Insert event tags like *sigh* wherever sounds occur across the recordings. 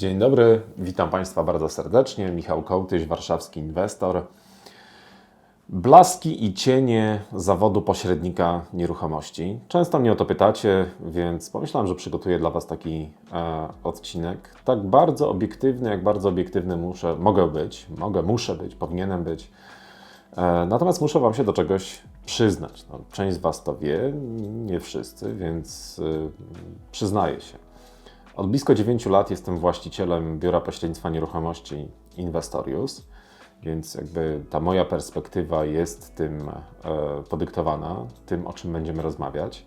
Dzień dobry, witam Państwa bardzo serdecznie. Michał Kołtyś, warszawski inwestor. Blaski i cienie zawodu pośrednika nieruchomości. Często mnie o to pytacie, więc pomyślałem, że przygotuję dla Was taki e, odcinek. Tak bardzo obiektywny, jak bardzo obiektywny muszę, mogę być, mogę, muszę być, powinienem być. E, natomiast muszę Wam się do czegoś przyznać. No, część z Was to wie, nie wszyscy, więc y, przyznaję się. Od blisko 9 lat jestem właścicielem biura pośrednictwa nieruchomości Investorius, więc jakby ta moja perspektywa jest tym e, podyktowana, tym o czym będziemy rozmawiać.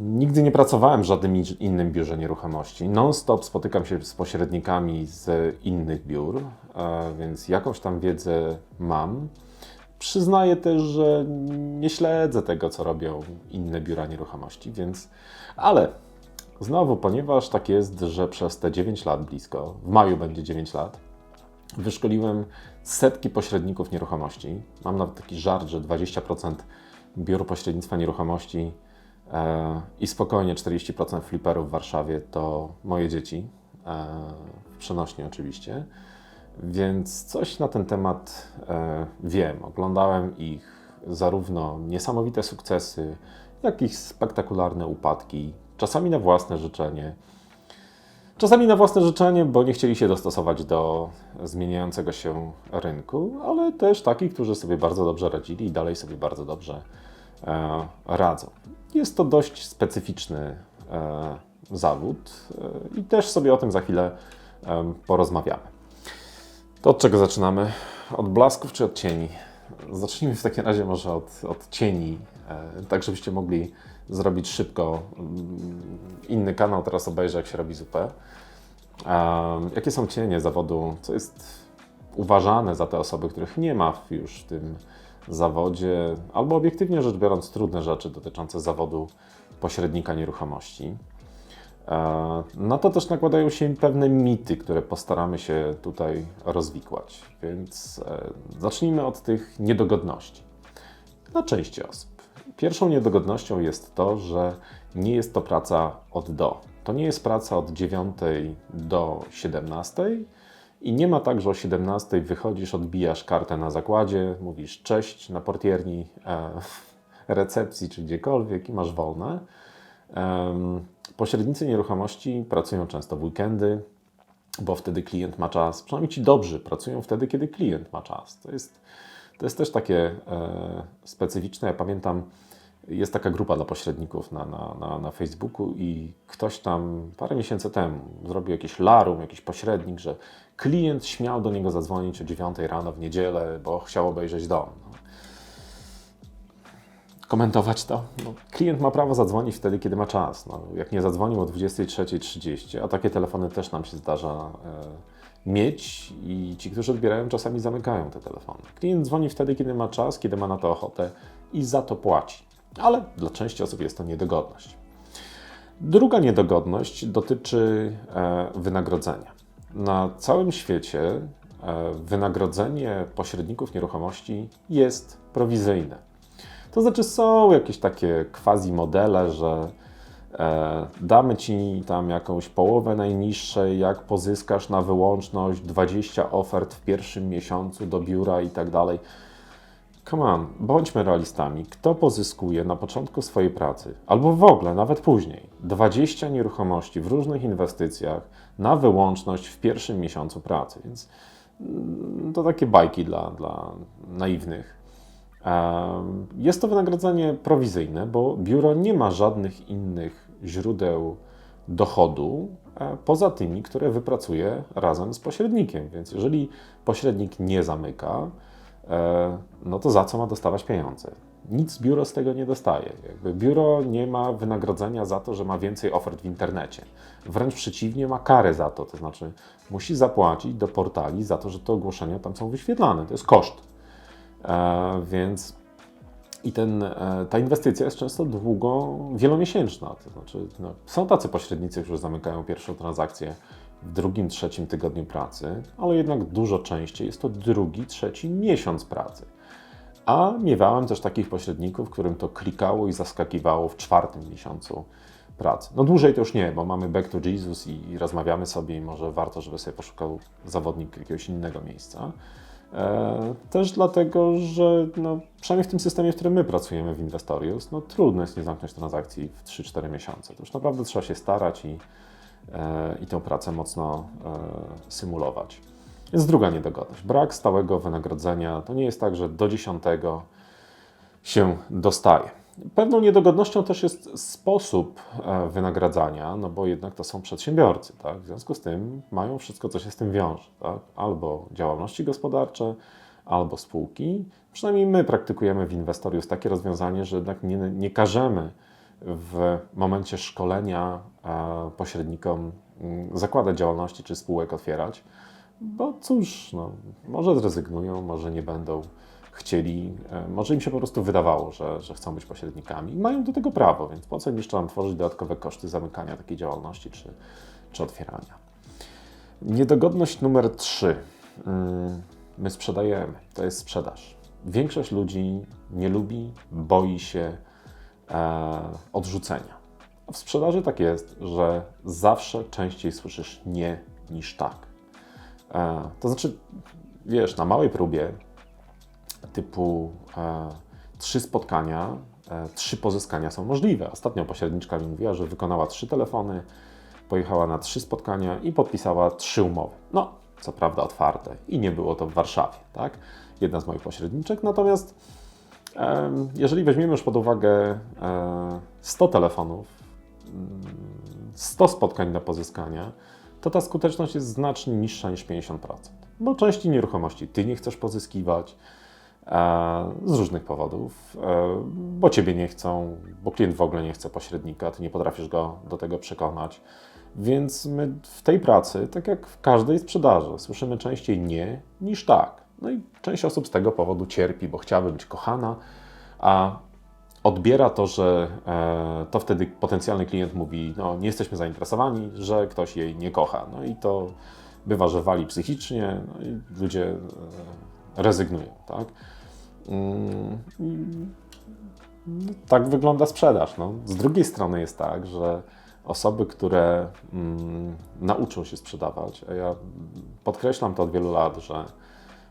Nigdy nie pracowałem w żadnym innym biurze nieruchomości. Non-stop spotykam się z pośrednikami z innych biur, e, więc jakąś tam wiedzę mam. Przyznaję też, że nie śledzę tego, co robią inne biura nieruchomości, więc. Ale znowu, ponieważ tak jest, że przez te 9 lat blisko, w maju będzie 9 lat, wyszkoliłem setki pośredników nieruchomości. Mam nawet taki żart, że 20% biur pośrednictwa nieruchomości e, i spokojnie 40% fliperów w Warszawie to moje dzieci, e, w przenośni oczywiście. Więc coś na ten temat e, wiem. Oglądałem ich zarówno niesamowite sukcesy, jak i spektakularne upadki, czasami na własne życzenie. Czasami na własne życzenie, bo nie chcieli się dostosować do zmieniającego się rynku, ale też takich, którzy sobie bardzo dobrze radzili i dalej sobie bardzo dobrze e, radzą. Jest to dość specyficzny e, zawód e, i też sobie o tym za chwilę e, porozmawiamy. To od czego zaczynamy? Od blasków czy od cieni? Zacznijmy w takim razie może od, od cieni, e, tak żebyście mogli zrobić szybko. Mm, inny kanał teraz obejrzę, jak się robi zupę. Jakie są cienie zawodu? Co jest uważane za te osoby, których nie ma już w tym zawodzie, albo obiektywnie rzecz biorąc, trudne rzeczy dotyczące zawodu pośrednika nieruchomości? No to też nakładają się pewne mity, które postaramy się tutaj rozwikłać. Więc e, zacznijmy od tych niedogodności. Dla części osób. Pierwszą niedogodnością jest to, że nie jest to praca od do. To nie jest praca od 9 do 17 i nie ma tak, że o 17 wychodzisz, odbijasz kartę na zakładzie, mówisz cześć na portierni, e, *laughs* recepcji czy gdziekolwiek i masz wolne. Pośrednicy nieruchomości pracują często w weekendy, bo wtedy klient ma czas. Przynajmniej ci dobrzy pracują wtedy, kiedy klient ma czas. To jest, to jest też takie e, specyficzne. Ja pamiętam, jest taka grupa dla pośredników na, na, na, na Facebooku i ktoś tam parę miesięcy temu zrobił jakieś larum, jakiś pośrednik, że klient śmiał do niego zadzwonić o 9 rano w niedzielę, bo chciał obejrzeć dom. No komentować to. No, klient ma prawo zadzwonić wtedy, kiedy ma czas. No, jak nie zadzwonił o 23.30, a takie telefony też nam się zdarza e, mieć i ci, którzy odbierają, czasami zamykają te telefony. Klient dzwoni wtedy, kiedy ma czas, kiedy ma na to ochotę i za to płaci. Ale dla części osób jest to niedogodność. Druga niedogodność dotyczy e, wynagrodzenia. Na całym świecie e, wynagrodzenie pośredników nieruchomości jest prowizyjne. To znaczy są jakieś takie quasi modele, że damy Ci tam jakąś połowę najniższej, jak pozyskasz na wyłączność 20 ofert w pierwszym miesiącu do biura i tak dalej. Come on, bądźmy realistami. Kto pozyskuje na początku swojej pracy, albo w ogóle, nawet później, 20 nieruchomości w różnych inwestycjach na wyłączność w pierwszym miesiącu pracy? Więc mm, to takie bajki dla, dla naiwnych. Jest to wynagrodzenie prowizyjne, bo biuro nie ma żadnych innych źródeł dochodu e, poza tymi, które wypracuje razem z pośrednikiem. Więc jeżeli pośrednik nie zamyka, e, no to za co ma dostawać pieniądze? Nic biuro z tego nie dostaje. Jakby biuro nie ma wynagrodzenia za to, że ma więcej ofert w internecie. Wręcz przeciwnie, ma karę za to, to znaczy musi zapłacić do portali za to, że te ogłoszenia tam są wyświetlane. To jest koszt. E, więc i ten, e, ta inwestycja jest często długo, wielomiesięczna. To znaczy, no, są tacy pośrednicy, którzy zamykają pierwszą transakcję w drugim, trzecim tygodniu pracy, ale jednak dużo częściej jest to drugi, trzeci miesiąc pracy. A miewałem też takich pośredników, którym to klikało i zaskakiwało w czwartym miesiącu pracy. No dłużej to już nie, bo mamy back to Jesus i, rozmawiamy sobie i może warto, żeby sobie poszukał zawodnik jakiegoś innego miejsca. E, też dlatego, że no, przynajmniej w tym systemie, w którym my pracujemy w Investorius, no, trudno jest nie zamknąć transakcji w 3-4 miesiące. To już naprawdę trzeba się starać i, e, i tę pracę mocno e, symulować. Więc druga niedogodność. Brak stałego wynagrodzenia. To nie jest tak, że do 10 się dostaje. Pewną niedogodnością też jest sposób e, wynagradzania, no bo jednak to są przedsiębiorcy, tak? W związku z tym mają wszystko, co się z tym wiąże, tak? Albo działalności gospodarcze, albo spółki. Przynajmniej my praktykujemy w Investorius takie rozwiązanie, że jednak nie, nie każemy w momencie szkolenia e, pośrednikom mm, zakładać działalności czy spółek otwierać, bo cóż, no, może zrezygnują, może nie będą chcieli, e, może im się po prostu wydawało, że, że chcą być pośrednikami i mają do tego prawo, więc po co im jeszcze nam tworzyć dodatkowe koszty zamykania takiej działalności czy, czy otwierania. Niedogodność numer 3. Mm, my sprzedajemy, to jest sprzedaż. Większość ludzi nie lubi, boi się e, odrzucenia. W sprzedaży tak jest, że zawsze częściej słyszysz nie niż tak. E, to znaczy, wiesz, na małej próbie typu e, trzy spotkania, e, trzy pozyskania są możliwe. Ostatnio pośredniczka mi mówiła, że wykonała trzy telefony, pojechała na trzy spotkania i podpisała trzy umowy. No, co prawda otwarte i nie było to w Warszawie, tak? Jedna z moich pośredniczek. Natomiast e, jeżeli weźmiemy już pod uwagę 100 telefonów, 100 mm, spotkań do pozyskania, to ta skuteczność jest znacznie niższa niż 50%. Bo części nieruchomości ty nie chcesz pozyskiwać, z różnych powodów, e, bo ciebie nie chcą, bo klient w ogóle nie chce pośrednika, ty nie potrafisz go do tego przekonać. Więc my w tej pracy, tak jak w każdej sprzedaży, słyszymy częściej nie niż tak. No i część osób z tego powodu cierpi, bo chciałaby być kochana, a odbiera to, że e, to wtedy potencjalny klient mówi, no nie jesteśmy zainteresowani, że ktoś jej nie kocha. No i to bywa, że wali psychicznie, no i ludzie e, rezygnują, tak? Mm, tak wygląda sprzedaż. No. Z drugiej strony jest tak, że osoby, które mm, nauczą się sprzedawać, a ja podkreślam to od wielu lat, że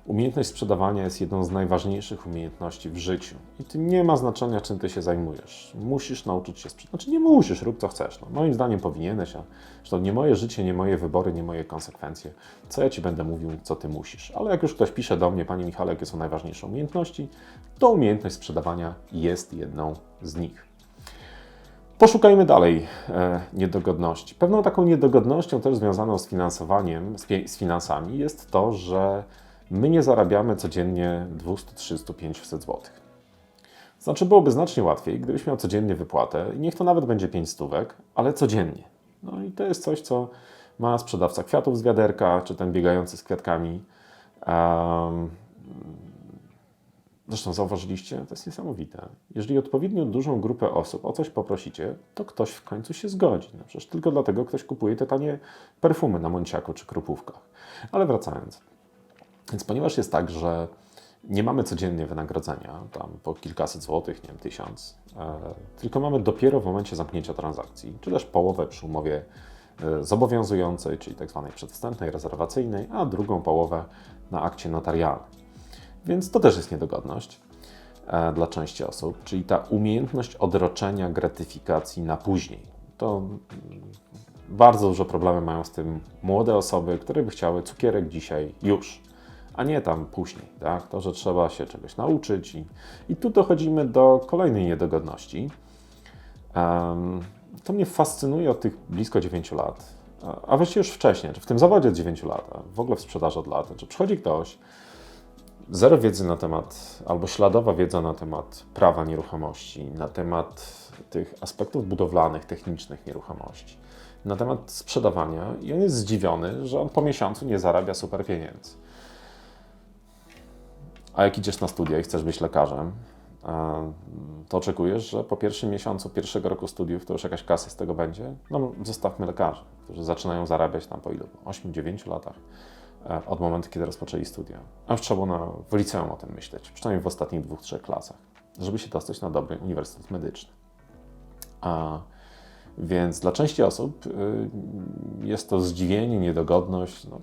Umiejętność sprzedawania jest jedną z najważniejszych umiejętności w życiu. I ty nie ma znaczenia, czym ty się zajmujesz. Musisz nauczyć się sprzedawać. Znaczy nie musisz, rób co chcesz. No, moim zdaniem powinieneś, a to nie moje życie, nie moje wybory, nie moje konsekwencje. Co ja ci będę mówił, co ty musisz. Ale jak już ktoś pisze do mnie, Panie Michale, jakie są najważniejsze umiejętności, to umiejętność sprzedawania jest jedną z nich. Poszukajmy dalej e, niedogodności. Pewną taką niedogodnością też związaną z finansowaniem, z, z finansami jest to, że my nie zarabiamy codziennie 200, 300, 500 zł. Znaczy byłoby znacznie łatwiej, gdybyś miał codziennie wypłatę i niech to nawet będzie 5 stówek, ale codziennie. No i to jest coś, co ma sprzedawca kwiatów z wiaderka, czy ten biegający z kwiatkami. Um, zresztą zauważyliście, to jest niesamowite. Jeżeli odpowiednio dużą grupę osób o coś poprosicie, to ktoś w końcu się zgodzi. No przecież tylko dlatego ktoś kupuje te tanie perfumy na Monciaku czy Krupówkach. Ale wracając. Więc ponieważ jest tak, że nie mamy codziennie wynagrodzenia, tam po kilkaset złotych, nie wiem, tysiąc, e, tylko mamy dopiero w momencie zamknięcia transakcji, czy też połowę przy umowie e, zobowiązującej, czyli tak zwanej przedwstępnej, rezerwacyjnej, a drugą połowę na akcie notarialnym. Więc to też jest niedogodność e, dla części osób, czyli ta umiejętność odroczenia gratyfikacji na później. To mm, bardzo duże problemy mają z tym młode osoby, które by chciały cukierek dzisiaj już a nie tam później. Tak? To, że trzeba się czegoś nauczyć. I, i tu dochodzimy do kolejnej niedogodności. Um, to mnie fascynuje od tych blisko 9 lat, a właściwie już wcześniej, czy w tym zawodzie od 9 lat, w ogóle w sprzedaży od lat, że przychodzi ktoś, zero wiedzy na temat, albo śladowa wiedza na temat prawa nieruchomości, na temat tych aspektów budowlanych, technicznych nieruchomości, na temat sprzedawania i on jest zdziwiony, że on po miesiącu nie zarabia super pieniędzy. A jak idziesz na studia i chcesz być lekarzem, to oczekujesz, że po pierwszym miesiącu pierwszego roku studiów to już jakaś kasa z tego będzie? No, zostawmy lekarzy, którzy zaczynają zarabiać tam po ilu? 8-9 latach e, od momentu, kiedy rozpoczęli studia. A już trzeba na, w liceum o tym myśleć, przynajmniej w ostatnich dwóch, trzech klasach, żeby się dostać na dobry uniwersytet medyczny. A Więc dla części osób y, jest to zdziwienie, niedogodność. No,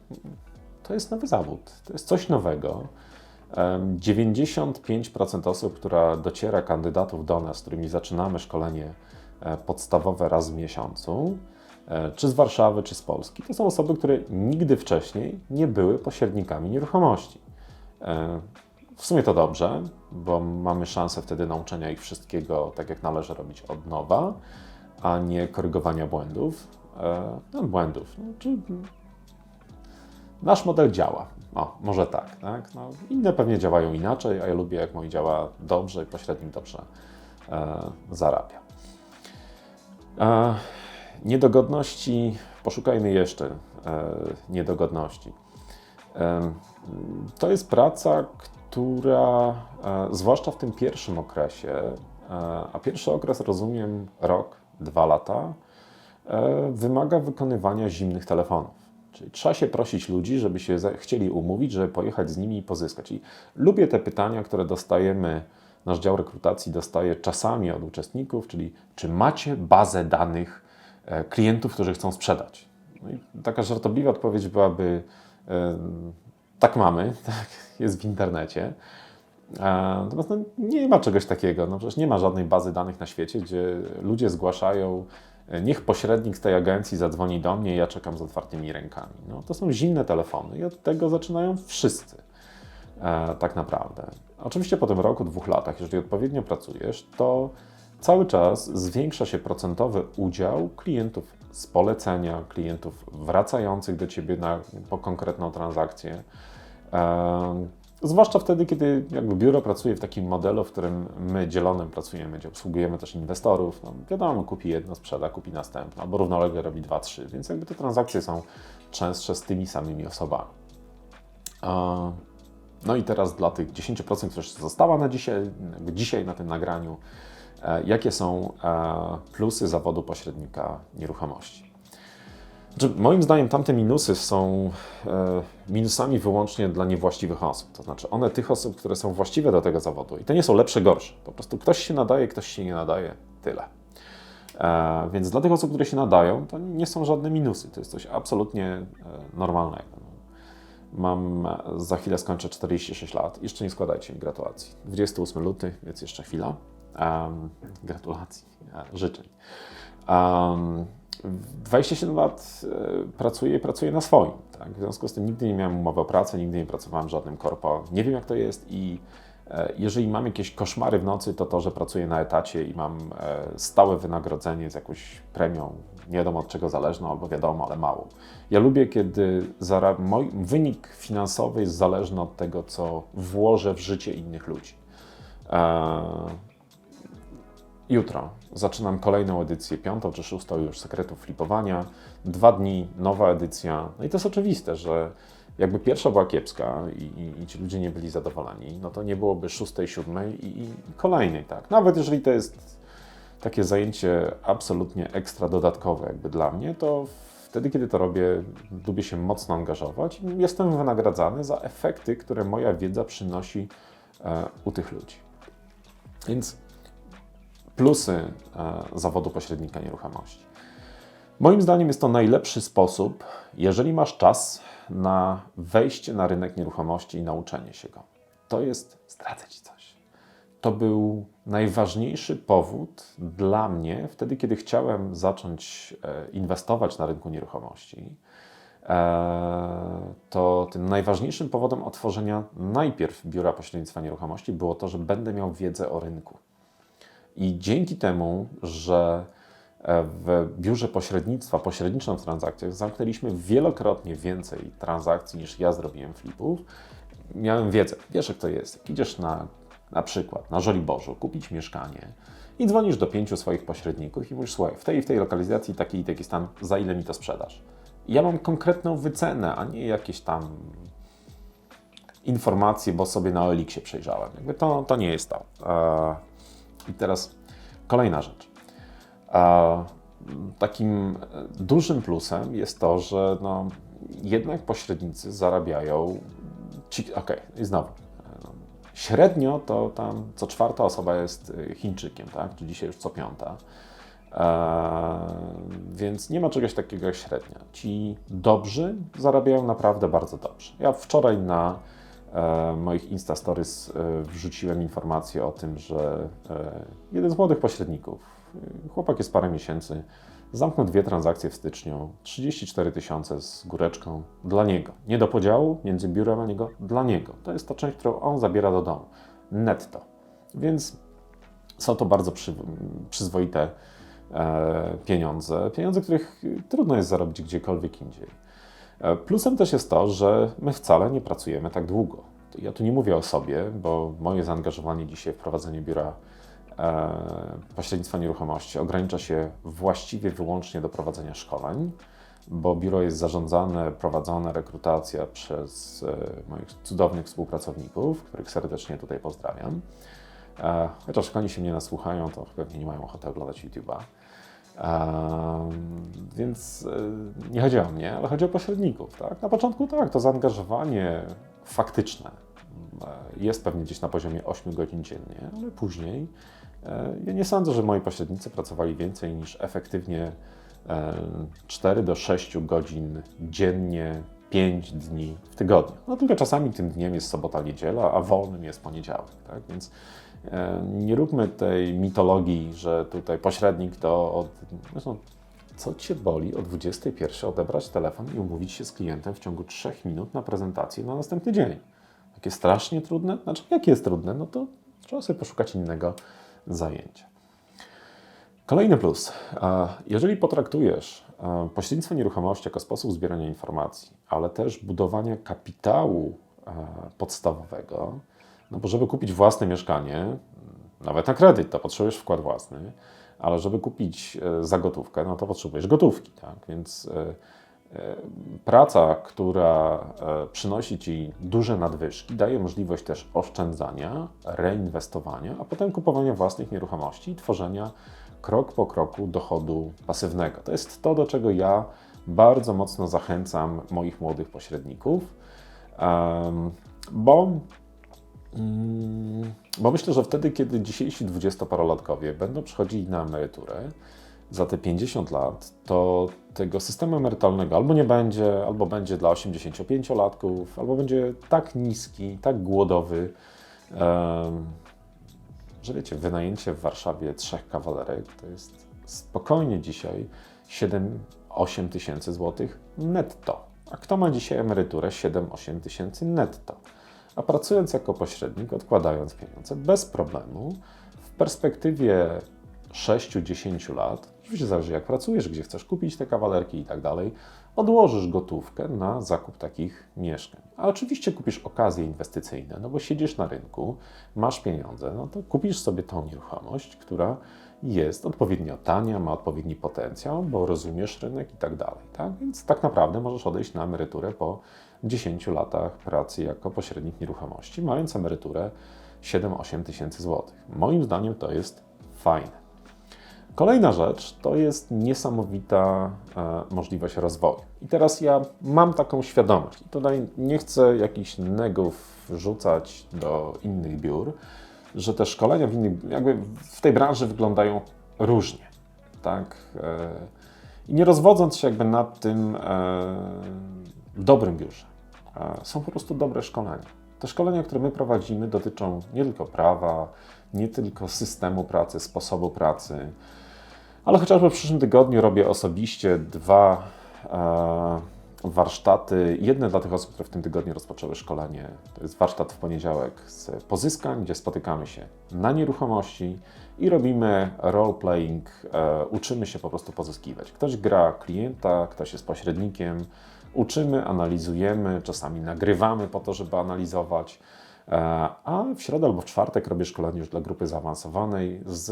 to jest nowy zawód, to jest coś nowego. Em, 95% osób, która dociera kandydatów do nas, z którymi zaczynamy szkolenie e, podstawowe raz w miesiącu, e, czy z Warszawy, czy z Polski, to są osoby, które nigdy wcześniej nie były pośrednikami nieruchomości. E, W sumie to dobrze, bo mamy szansę wtedy nauczenia ich wszystkiego tak, jak należy robić od nowa, a nie korygowania błędów. No, błędów. No, nasz model działa. O, może tak, tak? No, inne pewnie działają inaczej, a ja lubię, jak mój działa dobrze i pośrednik dobrze e, zarabia. E, niedogodności, poszukajmy jeszcze e, niedogodności. E, to jest praca, która, e, zwłaszcza w tym pierwszym okresie, e, a pierwszy okres rozumiem rok, dwa lata, e, wymaga wykonywania zimnych telefonów. Czyli trzeba się prosić ludzi, żeby się chcieli umówić, żeby pojechać z nimi i pozyskać. I lubię te pytania, które dostajemy, nasz dział rekrutacji dostaje czasami od uczestników, czyli czy macie bazę danych e, klientów, którzy chcą sprzedać? No i taka żartobliwa odpowiedź byłaby, tak mamy, *laughs* tak, jest w internecie. Natomiast no, nie ma czegoś takiego. No przecież nie ma żadnej bazy danych na świecie, gdzie ludzie zgłaszają, e, niech pośrednik z tej agencji zadzwoni do mnie, ja czekam z otwartymi rękami. No, to są zimne telefony i od tego zaczynają wszyscy. E, tak naprawdę. Oczywiście po tym roku, dwóch latach, jeżeli odpowiednio pracujesz, to cały czas zwiększa się procentowy udział klientów z polecenia, klientów wracających do ciebie na, po konkretną transakcję. E, Zwłaszcza wtedy, kiedy jakby biuro pracuje w takim modelu, w którym my dzielonym pracujemy, gdzie obsługujemy też inwestorów. No, wiadomo, kupi jedno, sprzeda, kupi następne, albo równolegle robi dwa, trzy, więc jakby te transakcje są częstsze z tymi samymi osobami. No i teraz dla tych 10%, która jeszcze została na dzisiaj, dzisiaj na tym nagraniu, e, jakie są e, plusy zawodu pośrednika nieruchomości? Znaczy, moim zdaniem tamte minusy są e, minusami wyłącznie dla niewłaściwych osób. To znaczy one tych osób, które są właściwe do tego zawodu i to nie są lepsze, gorsze. Po prostu ktoś się nadaje, ktoś się nie nadaje. Tyle. E, więc dla tych osób, które się nadają, to nie są żadne minusy. To jest coś absolutnie e, normalnego. Mam, za chwilę skończę 46 lat. Jeszcze nie składajcie mi gratulacji. 28 luty, więc jeszcze chwila. Em, gratulacji, e, życzeń. Um, 27 lat e, pracuję i pracuję na swoim. Tak? W związku z tym nigdy nie miałem umowy o pracę, nigdy nie pracowałem w żadnym korpo. Nie wiem, jak to jest i e, jeżeli mam jakieś koszmary w nocy, to to, że pracuję na etacie i mam e, stałe wynagrodzenie z jakąś premią, nie wiadomo od czego zależną, albo wiadomo, ale małą. Ja lubię, kiedy mój wynik finansowy jest zależny od tego, co włożę w życie innych ludzi. Jutro zaczynam kolejną edycję, piątą czy szóstą już sekretów flipowania. Dwa dni, nowa edycja. No i to jest oczywiste, że jakby pierwsza była kiepska i, i, i ci ludzie nie byli zadowoleni, no to nie byłoby szóstej, siódmej i, i kolejnej, tak. Nawet jeżeli to jest takie zajęcie absolutnie ekstra dodatkowe jakby dla mnie, to wtedy, kiedy to robię, lubię się mocno angażować i jestem wynagradzany za efekty, które moja wiedza przynosi e, u tych ludzi. Więc plusy e, zawodu pośrednika nieruchomości. Moim zdaniem jest to najlepszy sposób, jeżeli masz czas na wejście na rynek nieruchomości i nauczenie się go. To jest, zdradzę Ci coś. To był najważniejszy powód dla mnie wtedy, kiedy chciałem zacząć e, inwestować na rynku nieruchomości. E, To tym najważniejszym powodem otworzenia najpierw biura pośrednictwa nieruchomości było to, że będę miał wiedzę o rynku. I dzięki temu, że e, w biurze pośrednictwa, pośredniczą w transakcjach, zamknęliśmy wielokrotnie więcej transakcji niż ja zrobiłem flipów, miałem wiedzę. Wiesz, jak to jest. Idziesz na, na przykład na Żoliborzu kupić mieszkanie i dzwonisz do pięciu swoich pośredników i mówisz, słuchaj, w tej i w tej lokalizacji taki i taki stan, za ile mi to sprzedasz? I ja mam konkretną wycenę, a nie jakieś tam informacje, bo sobie na OLX-ie przejrzałem. Jakby to, to nie jest to. I teraz kolejna rzecz. Takim dużym plusem jest to, że no, jednak pośrednicy zarabiają. Okej, i znowu. Średnio to tam co czwarta osoba jest e, Chińczykiem, tak? Czy dzisiaj już co piąta. E, więc nie ma czegoś takiego jak średnia. Ci dobrzy zarabiają naprawdę bardzo dobrze. Ja wczoraj na moich Insta Stories e, wrzuciłem informację o tym, że e, jeden z młodych pośredników, e, chłopak jest parę miesięcy, zamknął dwie transakcje w styczniu, 34 tysiące z góreczką dla niego. Nie do podziału między biurem a niego, dla niego. To jest ta część, którą on zabiera do domu. Netto. Więc są to bardzo przy, przyzwoite e, pieniądze. Pieniądze, których trudno jest zarobić gdziekolwiek indziej. E, plusem też jest to, że my wcale nie pracujemy tak długo. Ja tu nie mówię o sobie, bo moje zaangażowanie dzisiaj w prowadzenie biura e, pośrednictwa nieruchomości ogranicza się właściwie wyłącznie do prowadzenia szkoleń, bo biuro jest zarządzane, prowadzone, rekrutacja przez e, moich cudownych współpracowników, których serdecznie tutaj pozdrawiam. Chociaż jak oni się mnie nasłuchają, to pewnie nie mają ochoty oglądać YouTube'a. Więc e, nie chodzi o mnie, ale chodzi o pośredników. Tak? Na początku tak, to zaangażowanie faktyczne e, jest pewnie gdzieś na poziomie 8 godzin dziennie, ale później e, ja nie sądzę, że moi pośrednicy pracowali więcej niż efektywnie e, 4 do 6 godzin dziennie, 5 dni w tygodniu. No tylko czasami tym dniem jest sobota, niedziela, a wolnym jest poniedziałek. Tak? Więc nie róbmy tej mitologii, że tutaj pośrednik to od. Zresztą, co cię boli o 21 odebrać telefon i umówić się z klientem w ciągu 3 minut na prezentację na następny dzień? Takie strasznie trudne? Znaczy, jakie jest trudne? No to trzeba sobie poszukać innego zajęcia. Kolejny plus. Jeżeli potraktujesz pośrednictwo nieruchomości jako sposób zbierania informacji, ale też budowania kapitału podstawowego, no bo żeby kupić własne mieszkanie, nawet na kredyt, to potrzebujesz wkład własny, ale żeby kupić e, za gotówkę, no to potrzebujesz gotówki, tak? Więc e, e, praca, która przynosi Ci duże nadwyżki, daje możliwość też oszczędzania, reinwestowania, a potem kupowania własnych nieruchomości i tworzenia krok po kroku dochodu pasywnego. To jest to, do czego ja bardzo mocno zachęcam moich młodych pośredników, bo Bo myślę, że wtedy, kiedy dzisiejsi dwudziestoparolatkowie będą przychodzili na emeryturę za te 50 lat, to tego systemu emerytalnego albo nie będzie, albo będzie dla 85-latków, albo będzie tak niski, tak głodowy, że wiecie, wynajęcie w Warszawie trzech kawalerek to jest spokojnie dzisiaj 7-8 tysięcy złotych netto. A kto ma dzisiaj emeryturę 7-8 tysięcy netto? A pracując jako pośrednik, odkładając pieniądze bez problemu, w perspektywie 6-10 lat, oczywiście zależy jak pracujesz, gdzie chcesz kupić te kawalerki i tak dalej, odłożysz gotówkę na zakup takich mieszkań. A oczywiście kupisz okazje inwestycyjne, no bo siedzisz na rynku, masz pieniądze, no to kupisz sobie tą nieruchomość, która jest odpowiednio tania, ma odpowiedni potencjał, bo rozumiesz rynek i tak dalej. Tak? Więc tak naprawdę możesz odejść na emeryturę po 10 latach pracy jako pośrednik nieruchomości, mając emeryturę 7-8 tysięcy złotych. Moim zdaniem to jest fajne. Kolejna rzecz to jest niesamowita e, możliwość rozwoju. I teraz ja mam taką świadomość. I tutaj nie chcę jakichś negów wrzucać do innych biur, że te szkolenia w, innych, jakby w tej branży wyglądają różnie. Tak? E, I nie rozwodząc się jakby nad tym e, w dobrym biurze. Są po prostu dobre szkolenia. Te szkolenia, które my prowadzimy, dotyczą nie tylko prawa, nie tylko systemu pracy, sposobu pracy, ale chociażby w przyszłym tygodniu robię osobiście dwa e, warsztaty. Jedne dla tych osób, które w tym tygodniu rozpoczęły szkolenie. To jest warsztat w poniedziałek z pozyskań, gdzie spotykamy się na nieruchomości i robimy role-playing. E, uczymy się po prostu pozyskiwać. Ktoś gra klienta, ktoś jest pośrednikiem. Uczymy, analizujemy, czasami nagrywamy po to, żeby analizować. E, A w środę albo w czwartek robię szkolenie już dla grupy zaawansowanej z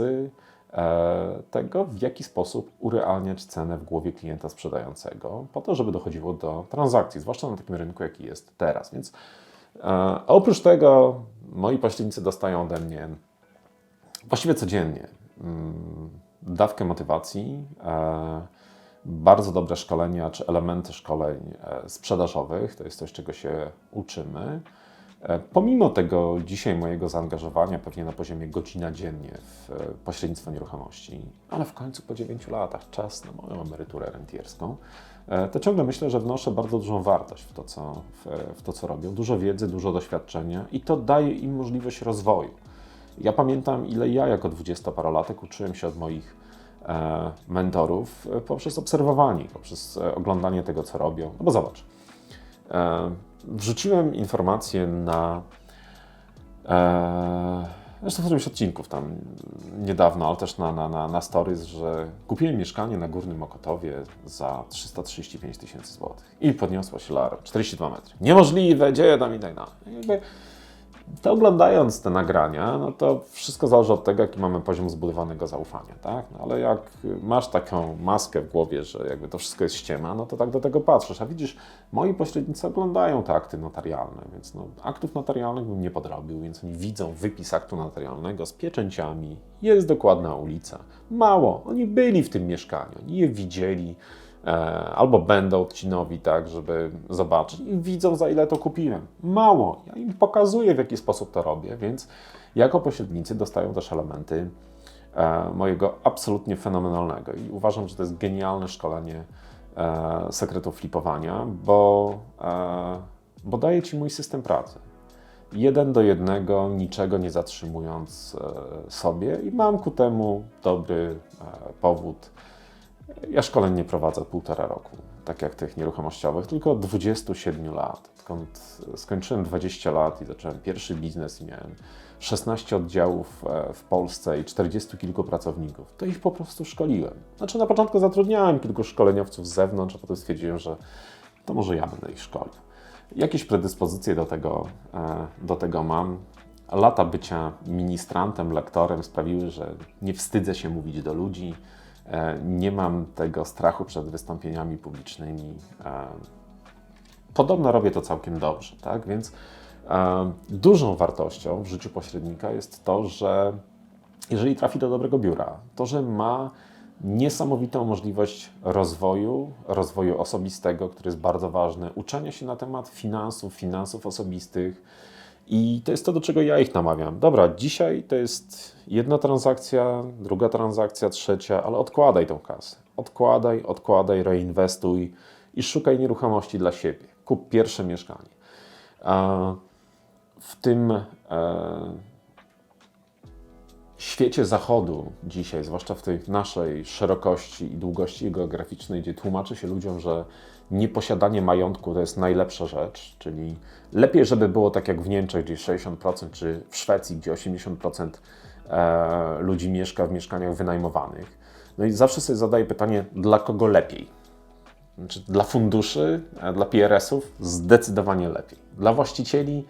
e, tego, w jaki sposób urealniać cenę w głowie klienta sprzedającego, po to, żeby dochodziło do transakcji, zwłaszcza na takim rynku, jaki jest teraz. Więc e, a oprócz tego moi pośrednicy dostają ode mnie właściwie codziennie mm, dawkę motywacji, bardzo dobre szkolenia czy elementy szkoleń e, sprzedażowych. To jest coś, czego się uczymy. E, Pomimo tego dzisiaj mojego zaangażowania, pewnie na poziomie godzina dziennie w e, pośrednictwo nieruchomości, ale w końcu po 9 latach czas na moją emeryturę rentierską, to ciągle myślę, że wnoszę bardzo dużą wartość w to, co, w, w to, co robią. Dużo wiedzy, dużo doświadczenia i to daje im możliwość rozwoju. Ja pamiętam, ile ja jako dwudziestoparolatek uczyłem się od moich mentorów e, poprzez obserwowanie, poprzez e, oglądanie tego, co robią. No bo zobacz, e, wrzuciłem informację na e, zresztą w którymś odcinków tam niedawno, ale też na, na, na, na stories, że kupiłem mieszkanie na Górnym Okotowie za 335 tysięcy złotych i podniosło się laro, 42 metry. Niemożliwe, gdzie ja tam i tak dalej. To oglądając te nagrania, no to wszystko zależy od tego, jaki mamy poziom zbudowanego zaufania, tak? No ale jak masz taką maskę w głowie, że jakby to wszystko jest ściema, no to tak do tego patrzysz. A widzisz, moi pośrednicy oglądają te akty notarialne, więc no, aktów notarialnych bym nie podrobił, więc oni widzą wypis aktu notarialnego z pieczęciami, jest dokładna ulica. Mało, oni byli w tym mieszkaniu, oni je widzieli, albo będą odcinowi, tak, żeby zobaczyć i widzą, za ile to kupiłem. Mało. Ja im pokazuję, w jaki sposób to robię, więc jako pośrednicy dostają też elementy e, mojego absolutnie fenomenalnego i uważam, że to jest genialne szkolenie e, sekretów flipowania, bo, e, bo daje Ci mój system pracy. Jeden do jednego, niczego nie zatrzymując e, sobie i mam ku temu dobry e, powód. Ja szkoleń nie prowadzę półtora roku, tak jak tych nieruchomościowych, tylko od 27 lat. Odkąd skończyłem 20 lat i zacząłem pierwszy biznes i miałem 16 oddziałów e, w Polsce i 40 kilku pracowników, to ich po prostu szkoliłem. Znaczy na początku zatrudniałem kilku szkoleniowców z zewnątrz, a potem stwierdziłem, że to może ja będę ich szkolił. Jakieś predyspozycje do tego, e, do tego mam. Lata bycia ministrantem, lektorem sprawiły, że nie wstydzę się mówić do ludzi, nie mam tego strachu przed wystąpieniami publicznymi. E, Podobno robię to całkiem dobrze, tak? Więc dużą wartością w życiu pośrednika jest to, że jeżeli trafi do dobrego biura, to że ma niesamowitą możliwość rozwoju, rozwoju osobistego, który jest bardzo ważny, uczenia się na temat finansów, finansów osobistych. I to jest to, do czego ja ich namawiam. Dobra, dzisiaj to jest jedna transakcja, druga transakcja, trzecia, ale odkładaj tą kasę. Odkładaj, odkładaj, reinwestuj i szukaj nieruchomości dla siebie. Kup pierwsze mieszkanie. W tym e, świecie zachodu dzisiaj, zwłaszcza w tej naszej szerokości i długości geograficznej, gdzie tłumaczy się ludziom, że nieposiadanie majątku to jest najlepsza rzecz, czyli lepiej, żeby było tak jak w Niemczech, gdzie 60%, czy w Szwecji, gdzie 80% e, ludzi mieszka w mieszkaniach wynajmowanych. No i zawsze sobie zadaję pytanie, dla kogo lepiej? Znaczy, dla funduszy, e, dla PRS-ów zdecydowanie lepiej. Dla właścicieli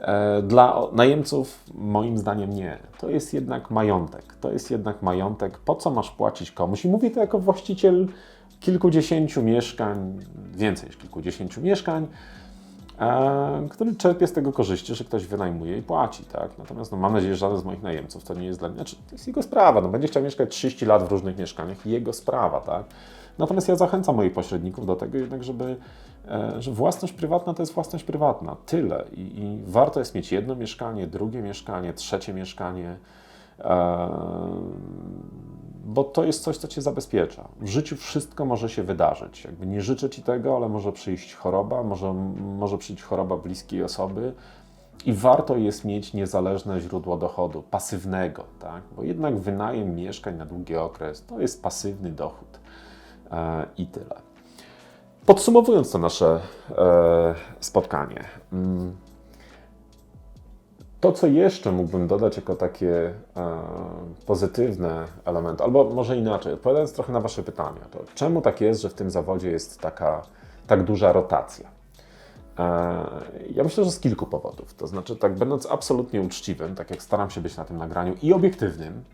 E, Dla najemców moim zdaniem nie. To jest jednak majątek. To jest jednak majątek. Po co masz płacić komuś? I mówię to jako właściciel kilkudziesięciu mieszkań, więcej niż kilkudziesięciu mieszkań, e, który czerpie z tego korzyści, że ktoś wynajmuje i płaci. Tak? Natomiast no, mam nadzieję, że żaden z moich najemców to nie jest dla mnie. Znaczy, to jest jego sprawa. No, będzie chciał mieszkać 30 lat w różnych mieszkaniach, jego sprawa. Tak? Natomiast ja zachęcam moich pośredników do tego jednak, żeby E, że własność prywatna to jest własność prywatna. Tyle. I, I, warto jest mieć jedno mieszkanie, drugie mieszkanie, trzecie mieszkanie, e, bo to jest coś, co cię zabezpiecza. W życiu wszystko może się wydarzyć. Jakby nie życzę ci tego, ale może przyjść choroba, może, może przyjść choroba bliskiej osoby. I warto jest mieć niezależne źródło dochodu, pasywnego, tak? bo jednak wynajem mieszkań na długi okres to jest pasywny dochód e, i tyle. Podsumowując to nasze e, spotkanie, mm, to co jeszcze mógłbym dodać jako takie e, pozytywne elementy, albo może inaczej, odpowiadając trochę na Wasze pytania, to czemu tak jest, że w tym zawodzie jest taka tak duża rotacja? E, ja myślę, że z kilku powodów. To znaczy, tak będąc absolutnie uczciwym, tak jak staram się być na tym nagraniu i obiektywnym,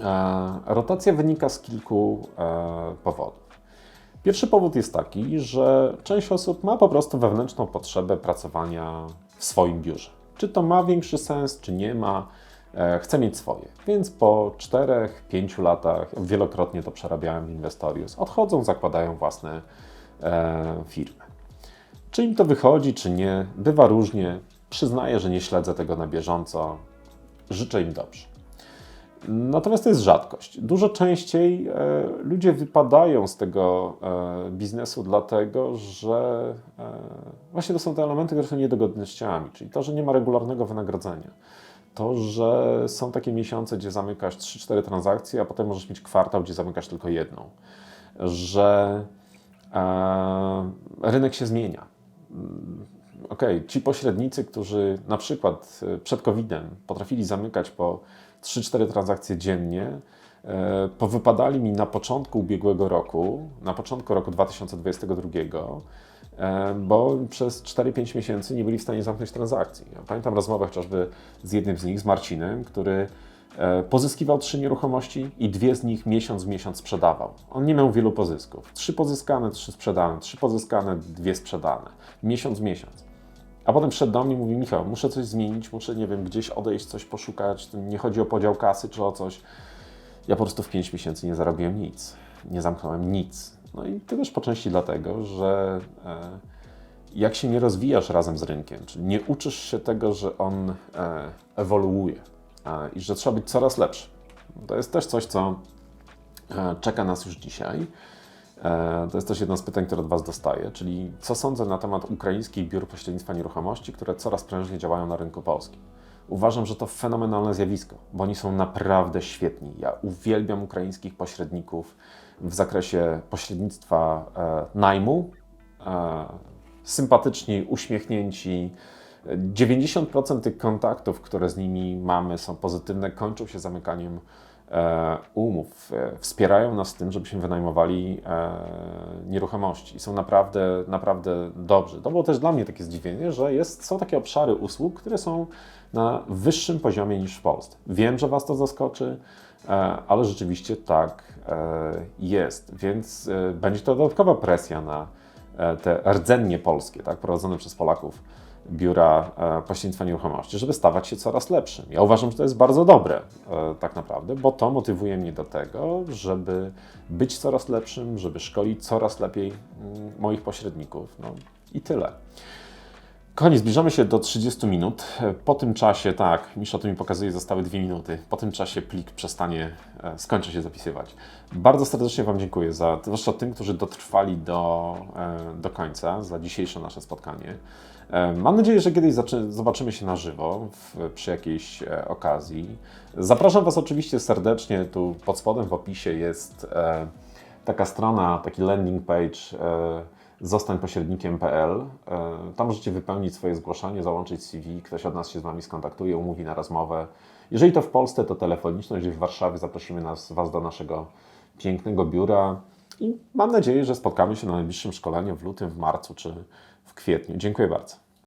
e, rotacja wynika z kilku e, powodów. Pierwszy powód jest taki, że część osób ma po prostu wewnętrzną potrzebę pracowania w swoim biurze. Czy to ma większy sens, czy nie ma, e, chce mieć swoje. Więc po 4-5 latach, wielokrotnie to przerabiałem w Investorius, odchodzą, zakładają własne e, firmy. Czy im to wychodzi, czy nie, bywa różnie. Przyznaję, że nie śledzę tego na bieżąco. Życzę im dobrze. Natomiast to jest rzadkość. Dużo częściej e, ludzie wypadają z tego e, biznesu, dlatego że e, właśnie to są te elementy, które są niedogodnościami, czyli to, że nie ma regularnego wynagrodzenia. To, że są takie miesiące, gdzie zamykasz 3-4 transakcje, a potem możesz mieć kwartał, gdzie zamykasz tylko jedną. Że rynek się zmienia. Ok, ci pośrednicy, którzy na przykład przed COVID-em potrafili zamykać po 3-4 transakcje dziennie, e, powypadali mi na początku ubiegłego roku, na początku roku 2022, e, bo przez 4-5 miesięcy nie byli w stanie zamknąć transakcji. Ja pamiętam rozmowę chociażby z jednym z nich, z Marcinem, który e, pozyskiwał trzy nieruchomości i dwie z nich miesiąc w miesiąc sprzedawał. On nie miał wielu pozysków. Trzy pozyskane, trzy sprzedane, trzy pozyskane, dwie sprzedane. Miesiąc w miesiąc. A potem wszedł do mnie i mówi, Michał, muszę coś zmienić, muszę, nie wiem, gdzieś odejść, coś poszukać, nie chodzi o podział kasy czy o coś. Ja po prostu w 5 miesięcy nie zarobiłem nic, nie zamknąłem nic. No i to też po części dlatego, że e, jak się nie rozwijasz razem z rynkiem, czyli nie uczysz się tego, że on e, ewoluuje i że trzeba być coraz lepszy. To jest też coś, co e, czeka nas już dzisiaj. E, to jest też jedno z pytań, które od Was dostaję, czyli co sądzę na temat ukraińskich biur pośrednictwa nieruchomości, które coraz prężniej działają na rynku polskim. Uważam, że to fenomenalne zjawisko, bo oni są naprawdę świetni. Ja uwielbiam ukraińskich pośredników w zakresie pośrednictwa e, najmu. E, sympatyczni, uśmiechnięci. 90% tych kontaktów, które z nimi mamy, są pozytywne, kończą się zamykaniem umów, e, wspierają nas tym, żebyśmy wynajmowali e, nieruchomości i są naprawdę, naprawdę dobrzy. To było też dla mnie takie zdziwienie, że jest, są takie obszary usług, które są na wyższym poziomie niż w Polsce. Wiem, że Was to zaskoczy, ale rzeczywiście tak jest, więc będzie to dodatkowa presja na te rdzennie polskie, tak, prowadzone przez Polaków biura e, pośrednictwa nieruchomości, żeby stawać się coraz lepszym. Ja uważam, że to jest bardzo dobre e, tak naprawdę, bo to motywuje mnie do tego, żeby być coraz lepszym, żeby szkolić coraz lepiej mm, moich pośredników. No i tyle. Kochani, zbliżamy się do 30 minut. Po tym czasie, tak, Misza to mi pokazuje, zostały dwie minuty. Po tym czasie plik przestanie, e, skończy się zapisywać. Bardzo serdecznie Wam dziękuję, za, zwłaszcza tym, którzy dotrwali do, do końca, za dzisiejsze nasze spotkanie. E, mam nadzieję, że kiedyś zobaczymy się na żywo w, przy jakiejś e, okazji. Zapraszam Was oczywiście serdecznie. Tu pod spodem w opisie jest e, taka strona, taki landing page zostań pośrednikiem.pl. Tam możecie wypełnić swoje zgłoszenie, załączyć CV, ktoś od nas się z Wami skontaktuje, umówi na rozmowę. Jeżeli to w Polsce, to telefoniczną, jeżeli w Warszawie, zaprosimy nas, Was do naszego pięknego biura i mam nadzieję, że spotkamy się na najbliższym szkoleniu w lutym, w marcu czy w kwietniu. Dziękuję bardzo.